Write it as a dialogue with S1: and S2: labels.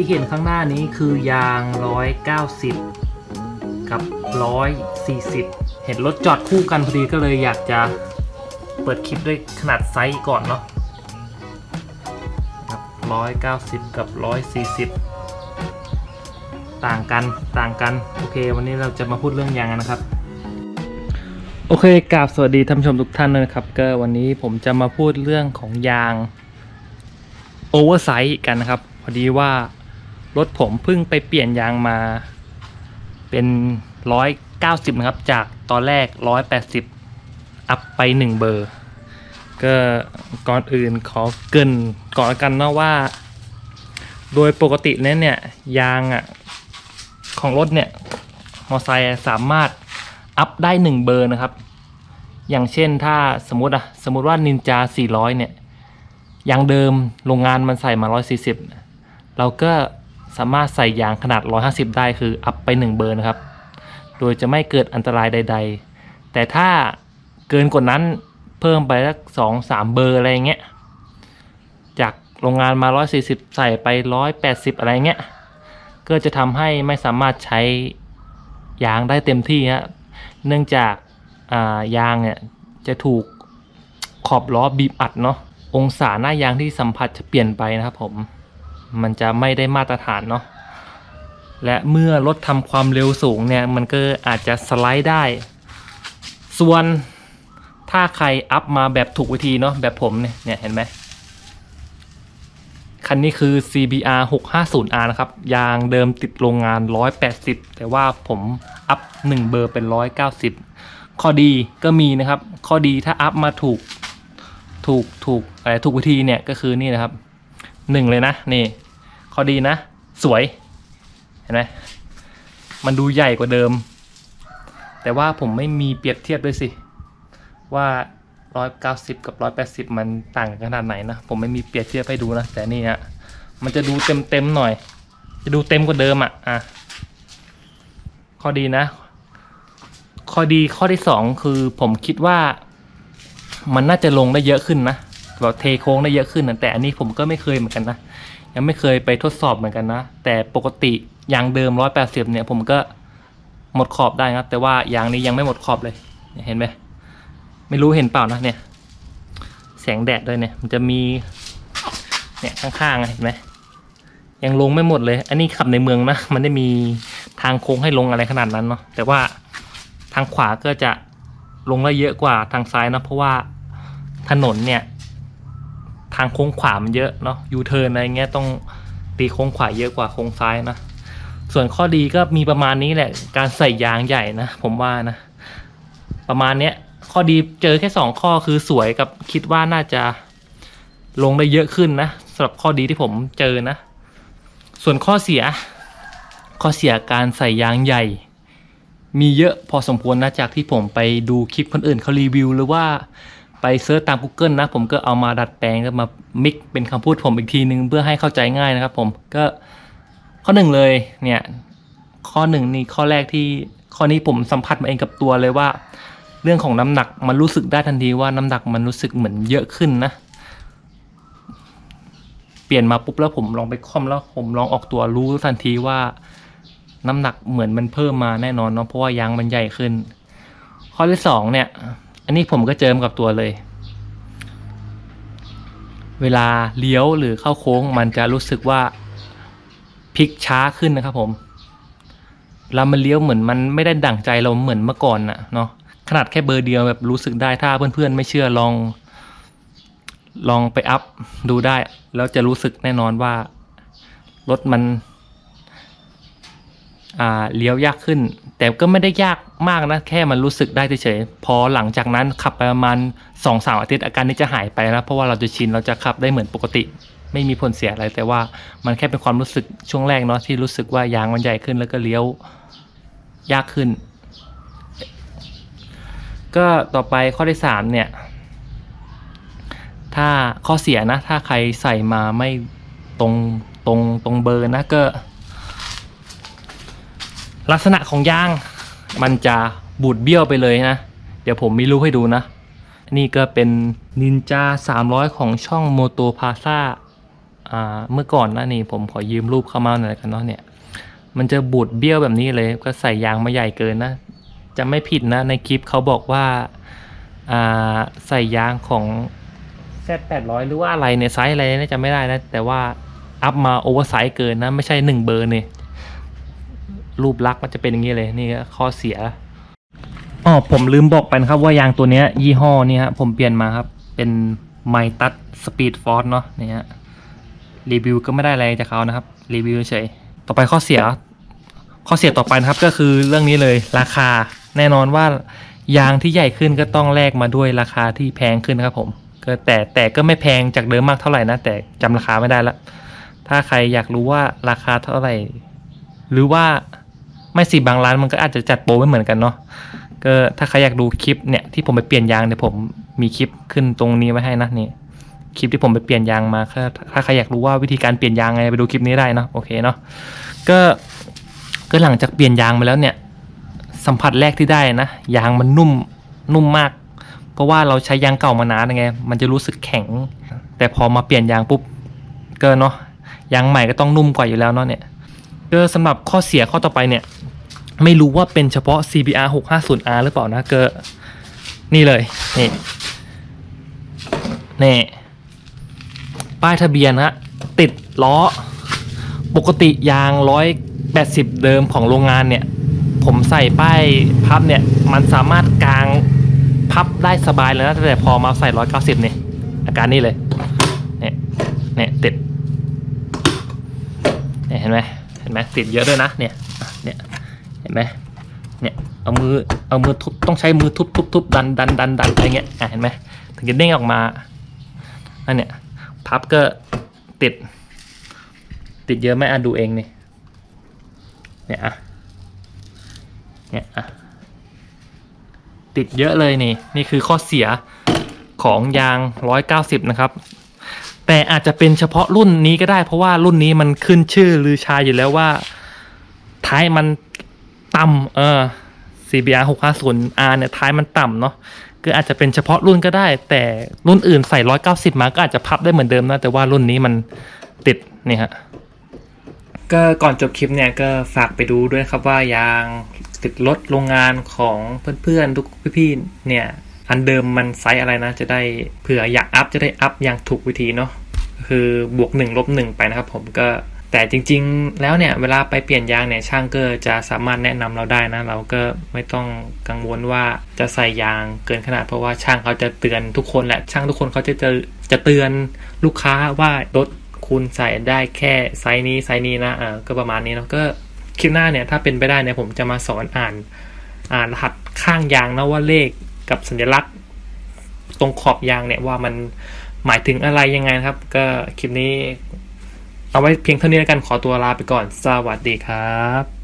S1: ที่เห็นข้างหน้านี้คือยาง 190 กับ 140 เห็นรถจอดคู่กันพอดีก็เลยอยากจะเปิดคลิปด้วยขนาดไซส์ก่อนเนาะครับ190 กับ 140 ต่างกันต่างกัน โอเค วันนี้เราจะมาพูดเรื่องยางนนะครับ โอเคกราบสวัสดีท่านผู้ชมทุกท่านเลยนะครับ ก็วันนี้ผมจะมาพูดเรื่องของยางโอเวอร์ไซส์กันนะครับ พอดีว่า รถผมเพิ่งไปเปลี่ยนยางมา เป็น190นะครับ จากตอนแรก180อัพไป1เบอร์ ก็ก่อนอื่นขอเกินก่อนกันเนาะว่า โดยปกติแล้วเนี่ยยางอะของรถเนี่ยมอไซค์สามารถอัพได้1เบอร์นะครับ อย่างเช่นถ้าสมมติอะสมมติว่านินจา400เนี่ยยางเดิมโรงงานมันใส่มา 140 เราก็ สามารถใส่ยางขนาด 150 ได้คืออัพไป 1 เบอร์นะครับ โดยจะไม่เกิดอันตรายใด ๆ แต่ถ้าเกินกว่านั้นเพิ่มไปสักสองสามเบอร์อะไรเงี้ย จากโรงงานมา 140 ใส่ไป 180 อะไรเงี้ย ก็จะทำให้ไม่สามารถใช้ยางได้เต็มที่ฮะ เนื่องจากายางเนี่ยจะถูกขอบล้อบีบอัดเนาะ องศาหน้ายางที่สัมผัสจะเปลี่ยนไปนะครับผม มันจะไม่ได้มาตรฐานเนาะและเมื่อรถทำความเร็วสูงเนี่ยมันก็อาจจะสไลด์ได้ ส่วนถ้าใครอัพมาแบบถูกวิธีเนาะแบบผมเนี่ยเนี่ยเห็นไหมคันนี้คือ CBR 650R นะครับ ยางเดิมติดโรงงาน 180 แต่ว่าผมอัพ 1 เบอร์เป็น 190 ข้อดีก็มีนะครับ ข้อดีถ้าอัพมาถูก ถูก ถูกอะไรถูกวิธีเนี่ยก็คือนี่นะครับ หนึ่งเลยนะ นี่ข้อดีนะ สวย เห็นไหมมันดูใหญ่กว่าเดิม แต่ว่าผมไม่มีเปรียบเทียบด้วยสิ ว่า 190 กับ 180 มันต่างกันขนาดไหนนะ ผมไม่มีเปรียบเทียบให้ดูนะ แต่นี่ฮะมันจะดูเต็มเต็มๆหน่อย จะดูเต็มกว่าเดิมอะอะข้อดีนะ ข้อดีข้อที่สองคือผมคิดว่า มันน่าจะลงได้เยอะขึ้นนะ แบบเทโค้งได้เยอะขึ้นนะแต่อันนี้ผมก็ไม่เคยเหมือนกันนะยังไม่เคยไปทดสอบเหมือนกันนะ แต่ปกติยางเดิม 180 เนี่ย ผมก็หมดขอบได้ครับแต่ว่ายางนี้ยังไม่หมดขอบเลยเห็นไหมไม่รู้เห็นเปล่านะเนี่ย แสงแดดด้วยเนี่ย มันจะมี เนี่ยข้างๆเห็นไหมยังลงไม่หมดเลย อันนี้ขับในเมืองนะ มันได้มีทางโค้งให้ลงอะไรขนาดนั้นเนาะ แต่ว่าทางขวาก็จะลงได้เยอะกว่าทางซ้ายนะ เพราะว่าถนนเนี่ย ทางโค้งขวามันเยอะเนาะยูเทิร์นอะไรเงี้ยต้องตีโค้งขวาเยอะกว่าโค้งซ้ายนะส่วนข้อดีก็มีประมาณนี้แหละ การใส่ยางใหญ่นะผมว่านะ ประมาณเนี้ยข้อดีเจอแค่สองข้อคือสวยกับคิดว่าน่าจะลงได้เยอะขึ้นนะสำหรับข้อดีที่ผมเจอนะ ส่วนข้อเสีย ข้อเสียการใส่ยางใหญ่ มีเยอะพอสมควรนะจากที่ผมไปดูคลิปคนอื่นเขารีวิวหรือว่า ไปเซิร์ชตาม Google นะ ผมก็เอามาดัดแปลงก็มามิกเป็นคำพูดผมอีกทีนึง เพื่อให้เข้าใจง่ายนะครับผมก็ข้อหนึ่งเลยเนี่ยข้อหนึ่งนี่ข้อแรกที่ข้อนี้ผมสัมผัสมาเองกับตัวเลยว่า เรื่องของน้ำหนักมันรู้สึกได้ทันทีว่าน้ำหนักมันรู้สึกเหมือนเยอะขึ้นนะ เปลี่ยนมาปุ๊บแล้วผมลองไปค่อมแล้วผมลองออกตัวรู้ทันทีว่าน้ำหนักเหมือนมันเพิ่มมาแน่นอนเนาะเพราะว่ายางมันใหญ่ขึ้น ข้อที่สองเนี่ย อันนี้ผมก็เจอมกับตัวเลย เวลาเลี้ยวหรือเข้าโค้งมันจะรู้สึกว่าพลิกช้าขึ้นนะครับผมเวลามันเลี้ยวเหมือนมันไม่ได้ดั่งใจเราเหมือนเมื่อก่อนน่ะเนาะขนาดแค่เบอร์เดียวแบบรู้สึกได้ถ้าเพื่อนๆ ไม่เชื่อลอง ลองไปอัพดูได้ แล้วจะรู้สึกแน่นอนว่ารถมัน เลี้ยวยากขึ้น แต่ก็ไม่ได้ยากมากนะแค่มันรู้สึกได้เฉยๆพอหลังจากนั้นขับไปประมาณสองสามอาทิตย์อาการนี้จะหายไปนะเพราะว่าเราจะชินเราจะขับได้เหมือนปกติ ไม่มีผลเสียอะไร แต่ว่ามันแค่เป็นความรู้สึกช่วงแรกเนาะที่รู้สึกว่ายางมันใหญ่ขึ้นแล้วก็เลี้ยวยากขึ้น ก็ต่อไปข้อที่สามเนี่ยถ้าข้อเสียนะถ้าใครใส่มาไม่ตรงตรงตรงเบอร์นะก็ ลักษณะของยางมันจะบูดเบี้ยวไปเลยนะ เดี๋ยวผมมีรูปให้ดูนะ นี่ก็เป็นนินจา 300 ของช่องโมโตพาซาอ่าเมื่อก่อนนะนี่ผมขอยืมรูปเข้ามาหน่อยกันเนาะเนี่ย มันจะบูดเบี้ยวแบบนี้เลยก็ใส่ยางมาใหญ่เกินนะ จะไม่ผิดนะในคลิปเขาบอกว่าอ่าใส่ยางของ Z800 หรือว่าอะไรเนี่ยไซส์อะไรนี่จะไม่ได้นะ แต่ว่าอัพมาโอเวอร์ไซส์เกินนะ ไม่ใช่หนึ่งเบอร์เนี่ย รูปลักษณ์มันจะเป็นอย่างนี้เลยนี่ข้อเสียอ๋อผมลืมบอกไปนะครับว่ายางตัวเนี้ย ยี่ห้อนี้ฮะผมเปลี่ยนมาครับ เป็นไมตัสสปีดฟอร์สเนาะนี่ฮะรีวิวก็ไม่ได้อะไรจากเขานะครับ รีวิวเฉยต่อไปข้อเสีย ข้อเสียต่อไปนะครับก็คือเรื่องนี้เลยราคาแน่นอนว่ายางที่ใหญ่ขึ้นก็ต้องแลกมาด้วยราคาที่แพงขึ้นนครับผมก็แต่แต่ก็ไม่แพงจากเดิมมากเท่าไหร่นะ แต่จำราคาไม่ได้ละถ้าใครอยากรู้ว่าราคาเท่าไหร่ หรือว่า ไม่สิบางร้านมันก็อาจจะจัดโปรไม่เหมือนกันเนาะก็ถ้าใครอยากดูคลิปเนี่ยที่ผมไปเปลี่ยนยางเนี่ยผมมีคลิปขึ้นตรงนี้ไว้ให้นะนี่คลิปที่ผมไปเปลี่ยนยางมาถ้าถ้าใครอยากรู้ว่าวิธีการเปลี่ยนยางไงไปดูคลิปนี้ได้เนาะโอเคเนาะก็ก็หลังจากเปลี่ยนยางมาแล้วเนี่ย สัมผัสแรกที่ได้นะยางมันนุ่มนุ่มมาก เพราะว่าเราใช้ยางเก่ามานานไงมันจะรู้สึกแข็ง แต่พอมาเปลี่ยนยางปุ๊บก็เนาะยางใหม่ก็ต้องนุ่มกว่าอยู่แล้วเนาะเนี่ยก็สำหรับข้อเสียข้อต่อไปเนี่ย ไม่รู้ว่าเป็นเฉพาะ CBR 650R หรือเปล่านะเกอนี่เลย นี่นี่ ป้ายทะเบียนฮะติดล้อ ปกติยาง 180 เดิมของโรงงานเนี่ย ผมใส่ป้ายพับเนี่ย มันสามารถกางพับได้สบายเลยนะ แต่พอมาใส่ 190 เนี่ย อาการนี้เลย เนี่ยเนี่ยติดเนี่ยเห็นไหมเห็นไหมติดเยอะด้วยนะเนี่ย ห็นไหมเนี่ยเอามือเอามือทุบต้องใช้มือทุบทุบทุบดันดันดันดันอะไรเงี้ยอะเห็นไหมถึงจะเด้งออกมาอันเนี้ยพับก็ติด ติดเยอะไหมอะดูเองนี่เนี่ยอะเนี่ยอะติดเยอะเลยนี่ นี่คือข้อเสียของยาง 190 นะครับ แต่อาจจะเป็นเฉพาะรุ่นนี้ก็ได้ เพราะว่ารุ่นนี้มันขึ้นชื่อลือชาอยู่แล้วว่า ท้ายมัน ต่ำเออ CBR 650R เนี่ยท้ายมันต่ำเนาะก็อาจจะเป็นเฉพาะรุ่นก็ได้ แต่รุ่นอื่นใส่ 190 มาก็อาจจะพับได้เหมือนเดิมนะ แต่ว่ารุ่นนี้มันติดนี่ฮะก็ก่อนจบคลิปเนี่ยก็ฝากไปดูด้วยครับว่ายางติดรถโรงงานของเพื่อนๆทุกพี่ๆเนี่ย อันเดิมมันไซส์อะไรนะ จะได้เผื่ออยากอัพจะได้อัพอย่างถูกวิธีเนาะคือบวกหนึ่งลบหนึ่งไปนะครับผมก็ แต่จริงๆ แล้วเนี่ย เวลาไปเปลี่ยนยางเนี่ยช่างก็จะสามารถแนะนำเราได้นะ เราก็ไม่ต้องกังวลว่าจะใส่ยางเกินขนาดเพราะว่าช่างเขาจะเตือนทุกคนแหละช่างทุกคนเขาจะจะจะเตือนลูกค้าว่ารถคุณใส่ได้แค่ไซส์นี้ไซส์นี้นะเอ่าก็ประมาณนี้เนาะก็คลิปหน้าเนี่ยถ้าเป็นไปได้เนี่ยผมจะมาสอนอ่าน อ่านรหัสข้างยางนะว่าเลขกับสัญลักษณ์ ตรงขอบยางเนี่ยว่ามันหมายถึงอะไรยังไงครับ ก็คลิปนี้ เอาไว้เพียงเท่านี้แล้วกันขอตัวลาไปก่อน สวัสดีครับ